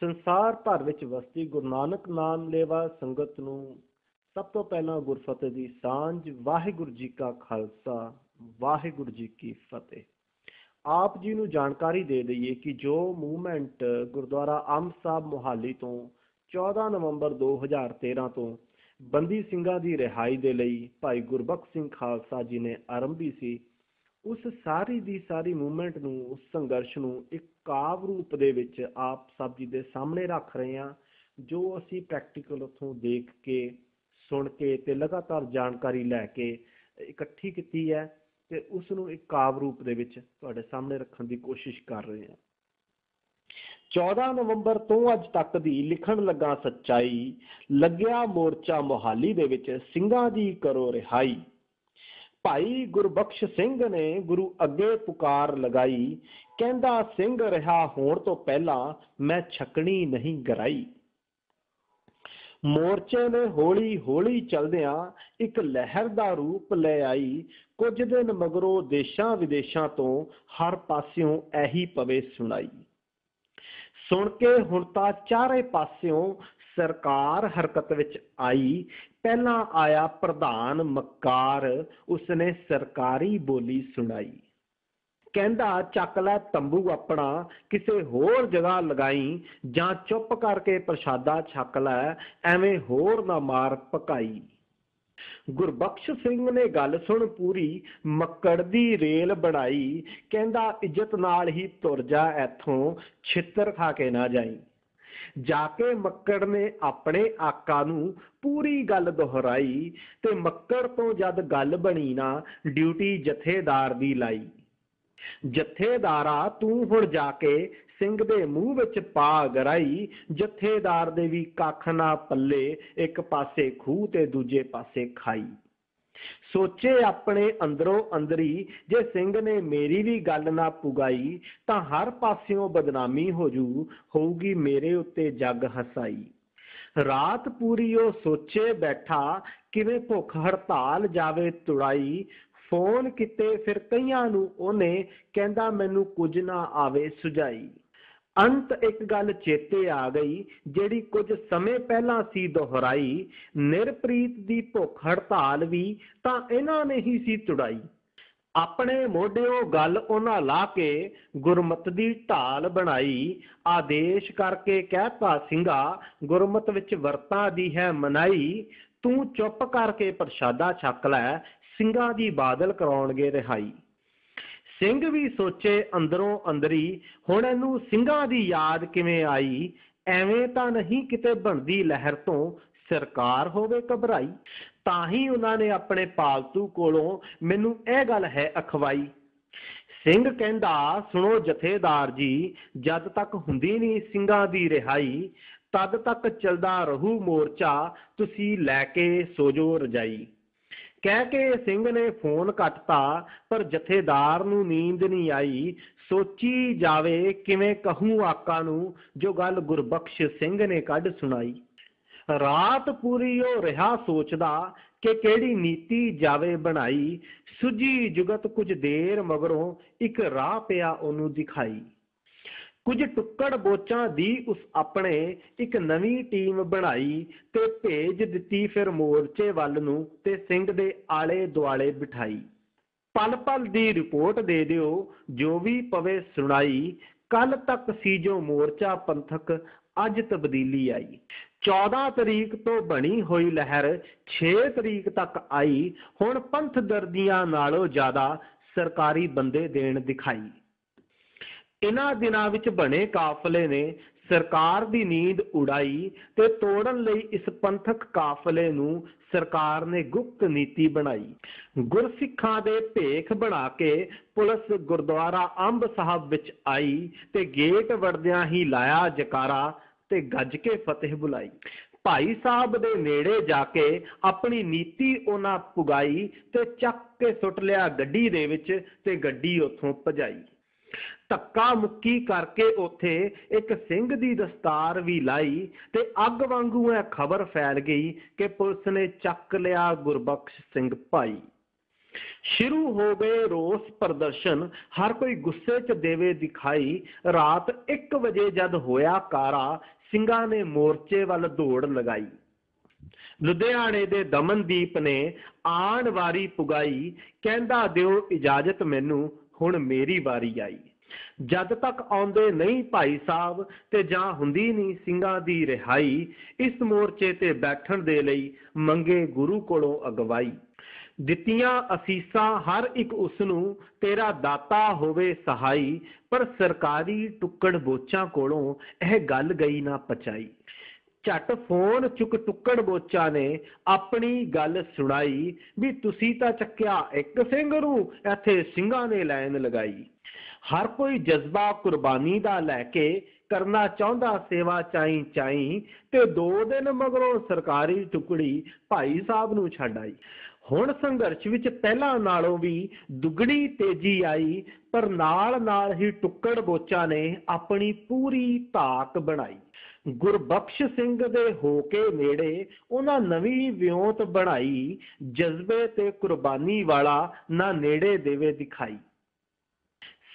ਸੰਸਾਰ ਭਰ ਵਿੱਚ ਵਸਦੀ ਗੁਰੂ ਨਾਨਕ ਨਾਮ ਲੈਵਾ ਸੰਗਤ ਨੂੰ ਸਭ ਤੋਂ ਪਹਿਲਾਂ ਗੁਰਫਤਿਹ ਦੀ ਸਾਂਝ, ਵਾਹਿਗੁਰੂ ਜੀ ਕਾ ਖਾਲਸਾ, ਵਾਹਿਗੁਰੂ ਜੀ ਕੀ ਫਤਿਹ। ਆਪ ਜੀ ਨੂੰ ਜਾਣਕਾਰੀ ਦੇ ਦਈਏ ਕਿ ਜੋ ਮੂਵਮੈਂਟ ਗੁਰਦੁਆਰਾ ਅੰਬ ਸਾਹਿਬ ਮੋਹਾਲੀ ਤੋਂ 14 ਨਵੰਬਰ 2013 ਤੋਂ ਬੰਦੀ ਸਿੰਘਾਂ ਦੀ ਰਿਹਾਈ ਦੇ ਲਈ ਭਾਈ ਗੁਰਬਖਸ਼ ਸਿੰਘ ਖਾਲਸਾ ਜੀ ਨੇ ਆਰੰਭੀ ਸੀ ਉਸ ਸਾਰੀ ਦੀ ਸਾਰੀ ਮੂਵਮੈਂਟ ਨੂੰ, ਉਸ ਸੰਘਰਸ਼ ਨੂੰ ਇੱਕ ਕਾਵ ਰੂਪ ਦੇ ਵਿੱਚ ਆਪ ਸਭ ਜੀ ਦੇ ਸਾਹਮਣੇ ਰੱਖ ਰਹੇ ਹਾਂ, ਜੋ ਅਸੀਂ ਪ੍ਰੈਕਟੀਕਲ ਉੱਥੋਂ ਦੇਖ ਕੇ, ਸੁਣ ਕੇ ਤੇ ਲਗਾਤਾਰ ਜਾਣਕਾਰੀ ਲੈ ਕੇ ਇਕੱਠੀ ਕੀਤੀ ਹੈ ਤੇ ਉਸ ਨੂੰ ਇੱਕ ਕਾਵ ਰੂਪ ਦੇ ਵਿੱਚ ਤੁਹਾਡੇ ਸਾਹਮਣੇ ਰੱਖਣ ਦੀ ਕੋਸ਼ਿਸ਼ ਕਰ ਰਹੇ ਹਾਂ। 14 ਨਵੰਬਰ ਤੋਂ ਅੱਜ ਤੱਕ ਦੀ ਲਿਖਣ ਲੱਗਾ ਸੱਚਾਈ, ਲੱਗਿਆ ਮੋਰਚਾ ਮੋਹਾਲੀ ਦੇ ਵਿੱਚ ਸਿੰਘਾਂ ਦੀ ਕਰੋ ਰਿਹਾਈ। ਭਾਈ ਗੁਰਬਖਸ਼ ਸਿੰਘ ਨੇ ਗੁਰੂ ਅੱਗੇ ਪੁਕਾਰ ਲਗਾਈ, ਕਹਿੰਦਾ, ਸਿੰਘ ਰਿਹਾ ਹੋਣ ਤੋਂ ਪਹਿਲਾਂ ਮੈਂ ਛਕਣੀ ਨਹੀਂ ਗਰਾਈ। ਮੋਰਚੇ ਨੇ ਹੌਲੀ ਹੌਲੀ ਚਲਦਿਆਂ ਇੱਕ ਲਹਿਰ ਦਾ ਰੂਪ ਲੈ ਆਈ। ਕੁਝ ਦਿਨ ਮਗਰੋਂ ਦੇਸ਼ਾਂ ਵਿਦੇਸ਼ਾਂ ਤੋਂ ਹਰ ਪਾਸਿਓਂ ਇਹੀ ਪਵੇ ਸੁਣਾਈ। ਸੁਣ ਕੇ ਹੁਣ ਤਾਂ ਚਾਰੇ ਪਾਸਿਓਂ ਸਰਕਾਰ ਹਰਕਤ ਵਿੱਚ ਆਈ, ਪਹਿਲਾਂ ਆਇਆ ਪ੍ਰਧਾਨ ਮੱਕਾਰ, ਉਸਨੇ ਸਰਕਾਰੀ ਬੋਲੀ ਸੁਣਾਈ। ਕਹਿੰਦਾ, ਚੱਕ ਲੈ ਤੰਬੂ ਆਪਣਾ, ਕਿਸੇ ਹੋਰ ਜਗ੍ਹਾ ਲਗਾਈ, ਜਾਂ ਚੁੱਪ ਕਰਕੇ ਪ੍ਰਸ਼ਾਦਾ ਛਕ ਲੈ, ਐਵੇਂ ਹੋਰ ਨਾ ਮਾਰ ਪਕਾਈ। ਗੁਰਬਖਸ਼ ਸਿੰਘ ਨੇ ਗੱਲ ਸੁਣ ਪੂਰੀ, ਮੱਕੜ ਦੀ ਰੇਲ ਬਣਾਈ। ਕਹਿੰਦਾ, ਇੱਜ਼ਤ ਨਾਲ ਹੀ ਤੁਰ ਜਾ ਇੱਥੋਂ, ਛਿੱਤਰ ਖਾ ਕੇ ਨਾ ਜਾਈ। ਜਾ ਕੇ ਮੱਕੜ ਨੇ ਆਪਣੇ ਆਕਾ ਨੂੰ ਪੂਰੀ ਗੱਲ ਦੁਹਰਾਈ ਤੇ ਮੱਕੜ ਤੋਂ ਜਦ ਗੱਲ ਬਣੀ ਨਾ, ਡਿਊਟੀ ਜਥੇਦਾਰ ਦੀ ਲਾਈ। ਜਥੇਦਾਰਾ, ਤੂੰ ਹੁਣ ਜਾ ਕੇ ਸਿੰਘ ਦੇ ਮੂੰਹ ਵਿੱਚ ਪਾ ਗਰਾਈ, ਜਥੇਦਾਰ ਦੇ ਵੀ ਕੱਖ ਨਾ ਪੱਲੇ, ਇੱਕ ਪਾਸੇ ਖੂਹ ਤੇ ਦੂਜੇ ਪਾਸੇ ਖਾਈ। ਸੋਚੇ ਆਪਣੇ ਅੰਦਰੋਂ ਅੰਦਰੀ, ਜੇ ਸਿੰਘ ਨੇ ਮੇਰੀ ਵੀ ਗੱਲ ਨਾ ਪੁਗਾਈ, ਤਾਂ ਹਰ ਪਾਸਿਓਂ ਬਦਨਾਮੀ ਹੋ ਜੂ, ਹੋਊਗੀ ਮੇਰੇ ਉੱਤੇ ਜੱਗ ਹਸਾਈ। ਰਾਤ ਪੂਰੀ ਉਹ ਸੋਚੇ ਬੈਠਾ, ਕਿਵੇਂ ਭੁੱਖ ਹੜਤਾਲ ਜਾਵੇ ਤੁੜਾਈ। ਫੋਨ ਕੀਤੇ ਫਿਰ ਕਈਆਂ ਨੂੰ ਉਹਨੇ, ਕਹਿੰਦਾ ਮੈਨੂੰ ਕੁਝ ਨਾ ਆਵੇ ਸੁਝਾਈ। ਅੰਤ ਇੱਕ ਗੱਲ ਚੇਤੇ ਆ ਗਈ, ਜਿਹੜੀ ਕੁਝ ਸਮੇਂ ਪਹਿਲਾਂ ਸੀ ਦੁਹਰਾਈ, ਨਿਰਪ੍ਰੀਤ ਦੀ ਭੁੱਖ ਹੜਤਾਲ ਵੀ ਤਾਂ ਇਹਨਾਂ ਨੇ ਹੀ ਸੀ ਤੁੜਾਈ ਆਪਣੇ ਮੋਢਿਓ ਗੱਲ ਉਹਨਾਂ ਲਾ ਕੇ ਗੁਰਮਤ ਦੀ ਢਾਲ ਬਣਾਈ, ਆਦੇਸ਼ ਕਰਕੇ ਕਹਿਤਾ, ਸਿੰਘਾ, ਗੁਰਮਤ ਵਿੱਚ ਵਰਤਾਂ ਦੀ ਹੈ ਮਨਾਈ, ਤੂੰ ਚੁੱਪ ਕਰਕੇ ਪ੍ਰਸ਼ਾਦਾ ਛਕ ਲੈ, ਸਿੰਘਾਂ ਦੀ ਬਾਦਲ ਕਰਾਉਣਗੇ ਰਿਹਾਈ। ਸਿੰਘ ਵੀ ਸੋਚੇ ਅੰਦਰੋਂ ਅੰਦਰੀ, ਹੁਣ ਇਹਨੂੰ ਸਿੰਘਾਂ ਦੀ ਯਾਦ ਕਿਵੇਂ ਆਈ? ਐਵੇਂ ਤਾਂ ਨਹੀਂ ਕਿਤੇ ਬਣਦੀ ਲਹਿਰ ਤੋਂ ਸਰਕਾਰ ਹੋਵੇ ਘਬਰਾਈ। ਤਾਂ ਹੀ ਉਹਨਾਂ ਨੇ ਆਪਣੇ ਪਾਲਤੂ ਕੋਲੋਂ ਮੈਨੂੰ ਇਹ ਗੱਲ ਹੈ ਅਖਵਾਈ। ਸਿੰਘ ਕਹਿੰਦਾ, ਸੁਣੋ ਜਥੇਦਾਰ ਜੀ, ਜਦ ਤੱਕ ਹੁੰਦੀ ਨਹੀਂ ਸਿੰਘਾਂ ਦੀ ਰਿਹਾਈ, ਤਦ ਤੱਕ ਚੱਲਦਾ ਰਹੂ ਮੋਰਚਾ, ਤੁਸੀਂ ਲੈ ਕੇ ਸੋਜੋ ਰਜਾਈ। ਕਹਿ ਕੇ ਸਿੰਘ ਨੇ ਫੋਨ ਕੱਟਤਾ, ਪਰ ਜਥੇਦਾਰ ਨੂੰ ਨੀਂਦ ਨਹੀਂ ਆਈ। ਸੋਚੀ ਜਾਵੇ ਕਿਵੇਂ ਕਹੂੰ ਆਕਾ ਨੂੰ, ਜੋ ਗੱਲ ਗੁਰਬਖਸ਼ ਸਿੰਘ ਨੇ ਕੱਢ ਸੁਣਾਈ। ਰਾਤ ਪੂਰੀ ਉਹ ਰਿਹਾ ਸੋਚਦਾ ਕਿ ਕਿਹੜੀ ਨੀਤੀ ਜਾਵੇ ਬਣਾਈ। ਸੁਜੀ ਜੁਗਤ ਕੁਝ ਦੇਰ ਮਗਰੋਂ ਇੱਕ ਰਾਹ ਪਿਆ ਉਹਨੂੰ ਦਿਖਾਈ। ਕੁਝ ਟੁੱਕੜ ਬੋਚਾਂ ਦੀ ਉਸ ਆਪਣੇ ਇੱਕ ਨਵੀਂ ਟੀਮ ਬਣਾਈ ਤੇ ਭੇਜ ਦਿੱਤੀ ਫਿਰ ਮੋਰਚੇ ਵੱਲ ਨੂੰ ਤੇ ਸਿੰਘ ਦੇ ਆਲੇ ਦੁਆਲੇ ਬਿਠਾਈ। ਪਲ ਪਲ ਦੀ ਰਿਪੋਰਟ ਦੇ ਦਿਓ, ਜੋ ਵੀ ਪਵੇ ਸੁਣਾਈ। ਕੱਲ ਤੱਕ ਸੀ ਜੋ ਮੋਰਚਾ ਪੰਥਕ, ਅੱਜ ਤਬਦੀਲੀ ਆਈ। 14 ਤਰੀਕ ਤੋਂ ਬਣੀ ਹੋਈ ਲਹਿਰ 6 ਤਰੀਕ ਤੱਕ ਆਈ। ਹੁਣ ਪੰਥ ਦਰਦੀਆਂ ਨਾਲੋਂ ਜ਼ਿਆਦਾ ਸਰਕਾਰੀ ਬੰਦੇ ਦੇਣ ਦਿਖਾਈ। ਇਹਨਾਂ ਦਿਨਾਂ ਵਿੱਚ ਬਣੇ ਕਾਫਲੇ ਨੇ ਸਰਕਾਰ ਦੀ ਨੀਂਦ ਉਡਾਈ ਤੇ ਤੋੜਨ ਲਈ ਇਸ ਪੰਥਕ ਕਾਫਲੇ ਨੂੰ ਸਰਕਾਰ ਨੇ ਗੁਪਤ ਨੀਤੀ ਬਣਾਈ। ਗੁਰਸਿੱਖਾਂ ਦੇ ਭੇਖ ਬਣਾ ਕੇ ਪੁਲਿਸ ਗੁਰਦੁਆਰਾ ਅੰਬ ਸਾਹਿਬ ਵਿੱਚ ਆਈ ਤੇ ਗੇਟ ਵੜਦਿਆਂ ਹੀ ਲਾਇਆ ਜਕਾਰਾ ਤੇ ਗੱਜ ਕੇ ਫਤਿਹ ਬੁਲਾਈ। ਭਾਈ ਸਾਹਿਬ ਦੇ ਨੇੜੇ ਜਾ ਕੇ ਆਪਣੀ ਨੀਤੀ ਉਹਨਾਂ ਪੁਗਾਈ ਤੇ ਚੱਕ ਕੇ ਸੁੱਟ ਲਿਆ ਗੱਡੀ ਦੇ ਵਿੱਚ ਤੇ ਗੱਡੀ ਉੱਥੋਂ ਭਜਾਈ। ਧੱਕਾ ਮੁੱਕੀ ਕਰਕੇ ਉੱਥੇ ਇੱਕ ਸਿੰਘ ਦੀ ਦਸਤਾਰ ਵੀ ਲਾਈ ਤੇ ਅੱਗ ਵਾਂਗੂ ਇਹ ਖਬਰ ਫੈਲ ਗਈ ਕਿ ਪੁਲਿਸ ਨੇ ਚੱਕ ਲਿਆ ਗੁਰਬਖਸ਼ ਸਿੰਘ ਭਾਈ। ਸ਼ੁਰੂ ਹੋ ਗਏ ਰੋਸ ਪ੍ਰਦਰਸ਼ਨ। ਹਰ ਕੋਈ ਗੁੱਸੇ 'ਚ ਦੇਵੇ ਦਿਖਾਈ। ਰਾਤ 1 ਵਜੇ ਜਦ ਹੋਇਆ ਕਾਰਾ, ਸਿੰਘਾਂ ਨੇ ਮੋਰਚੇ ਵੱਲ ਦੌੜ ਲਗਾਈ। ਲੁਧਿਆਣੇ ਦੇ ਦਮਨਦੀਪ ਨੇ ਆਣ ਵਾਰੀ ਪੁਗਾਈ। ਕਹਿੰਦਾ, ਦਿਓ ਇਜਾਜ਼ਤ ਮੈਨੂੰ, ਹੁਣ ਮੇਰੀ ਵਾਰੀ ਆਈ। ਜਦ ਤੱਕ ਆਉਂਦੇ ਨਹੀਂ ਭਾਈ ਸਾਹਿਬ ਤੇ ਜਾਂ ਹੁੰਦੀ ਨਹੀਂ ਸਿੰਘਾਂ ਦੀ ਰਿਹਾਈ, ਇਸ ਮੋਰਚੇ ਤੇ ਬੈਠਣ ਦੇ ਲਈ ਮੰਗੇ ਗੁਰੂ ਕੋਲੋਂ ਅਗਵਾਈ। ਦਿੱਤੀਆਂ ਅਸੀਸਾਂ, ਹਰ ਇੱਕ ਉਸ ਨੂੰ ਤੇਰਾ ਦਾਤਾ ਹੋਵੇ ਸਹਾਈ, ਪਰ ਸਰਕਾਰੀ ਟੁੱਕੜ ਬੋਚਾਂ ਕੋਲੋਂ ਇਹ ਗੱਲ ਗਈ ਨਾ ਪਚਾਈ। ਝਟ ਫੋਨ ਚੁੱਕ ਟੁੱਕੜ ਬੋਚਾ ਨੇ ਆਪਣੀ ਗੱਲ ਸੁਣਾਈ, ਵੀ ਤੁਸੀਂ ਤਾਂ ਚੱਕਿਆ ਇੱਕ ਸਿੰਘ ਨੂੰ, ਇੱਥੇ ਸਿੰਘਾਂ ਨੇ ਲਾਈਨ ਲਗਾਈ। ਹਰ ਕੋਈ ਜਜ਼ਬਾ ਕੁਰਬਾਨੀ ਦਾ ਲੈ ਕੇ ਕਰਨਾ ਚਾਹੁੰਦਾ, ਸੇਵਾ ਚਾਈ ਚਾਈ, ਤੇ ਦੋ ਦਿਨ ਮਗਰੋਂ ਸਰਕਾਰੀ ਟੁਕੜੀ ਭਾਈ ਸਾਹਿਬ ਨੂੰ ਛੱਡ ਆਈ। ਹੁਣ ਸੰਘਰਸ਼ ਵਿੱਚ ਪਹਿਲਾਂ ਨਾਲੋਂ ਵੀ ਦੁੱਗਣੀ ਤੇਜ਼ੀ ਆਈ, ਪਰ ਨਾਲ ਨਾਲ ਹੀ ਟੁੱਕੜ ਬੋਚਾ ਨੇ ਆਪਣੀ ਪੂਰੀ ਧਾਕ ਬਣਾਈ। ਗੁਰਬਖਸ਼ ਸਿੰਘ ਦੇ ਹੋ ਕੇ ਨੇੜੇ ਉਹਨਾਂ ਨਵੀਂ ਵਿਉਂਤ ਬਣਾਈ, ਜਜ਼ਬੇ ਤੇ ਕੁਰਬਾਨੀ ਵਾਲਾ ਨਾ ਨੇੜੇ ਦੇਵੇ ਦਿਖਾਈ।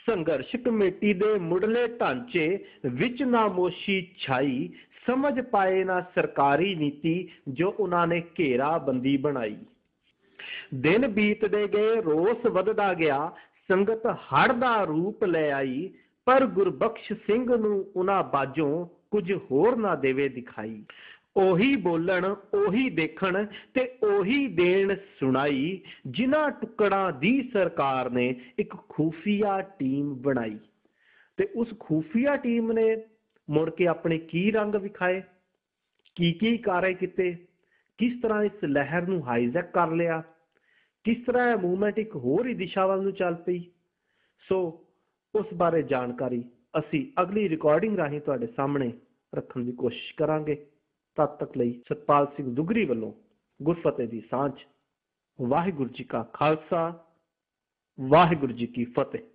ਸੰਘਰਸ਼ ਕਮੇਟੀ ਦੇ ਮੁੱਢਲੇ ਢਾਂਚੇ ਵਿੱਚ ਨਾਮੋਸ਼ੀ ਛਾਈ, ਸਮਝ ਪਾਏ ਨਾ ਸਰਕਾਰੀ ਨੀਤੀ ਜੋ ਉਹਨਾਂ ਨੇ ਘੇਰਾਬੰਦੀ ਬਣਾਈ। ਦਿਨ ਬੀਤਦੇ ਗਏ, ਰੋਸ ਵੱਧਦਾ ਗਿਆ, ਸੰਗਤ ਹੜ ਦਾ ਰੂਪ ਲੈ ਆਈ, ਪਰ ਗੁਰਬਖਸ਼ ਸਿੰਘ ਨੂੰ ਉਹਨਾਂ ਬਾਜੋਂ ਕੁਝ ਹੋਰ ਨਾ ਦੇਵੇ ਦਿਖਾਈ। ਉਹੀ ਬੋਲਣ, ਉਹੀ ਦੇਖਣ ਤੇ ਉਹੀ ਦੇਣ ਸੁਣਾਈ, ਜਿਨ੍ਹਾਂ ਟੁਕੜਾਂ ਦੀ ਸਰਕਾਰ ਨੇ ਇੱਕ ਖੂਫੀਆ ਟੀਮ ਬਣਾਈ। ਤੇ ਉਸ ਖੂਫੀਆ ਟੀਮ ਨੇ ਮੁੜ ਕੇ ਆਪਣੇ ਕੀ ਰੰਗ ਵਿਖਾਏ? ਕੀ ਕੀ ਕਾਰੇ ਕੀਤੇ? ਕਿਸ ਤਰ੍ਹਾਂ ਇਸ ਲਹਿਰ ਨੂੰ ਹਾਈਜੈਕ ਕਰ ਲਿਆ? ਕਿਸ ਤਰ੍ਹਾਂ ਇਹ ਮੂਵਮੈਂਟ ਇੱਕ ਹੋਰ ਹੀ ਦਿਸ਼ਾ ਵੱਲ ਨੂੰ ਚੱਲ ਪਈ? ਸੋ ਉਸ ਬਾਰੇ ਜਾਣਕਾਰੀ ਅਸੀਂ ਅਗਲੀ ਰਿਕਾਰਡਿੰਗ ਰਾਹੀਂ ਤੁਹਾਡੇ ਸਾਹਮਣੇ ਰੱਖਣ ਦੀ ਕੋਸ਼ਿਸ਼ ਕਰਾਂਗੇ। ਤਦ ਤੱਕ ਲਈ ਸਤਪਾਲ ਸਿੰਘ ਦੁਗਰੀ ਵੱਲੋਂ ਗੁਰਫਤਿਹ ਦੀ ਸਾਂਝ। ਵਾਹਿਗੁਰੂ ਜੀ ਕਾ ਖਾਲਸਾ, ਵਾਹਿਗੁਰੂ ਜੀ ਕੀ ਫਤਿਹ।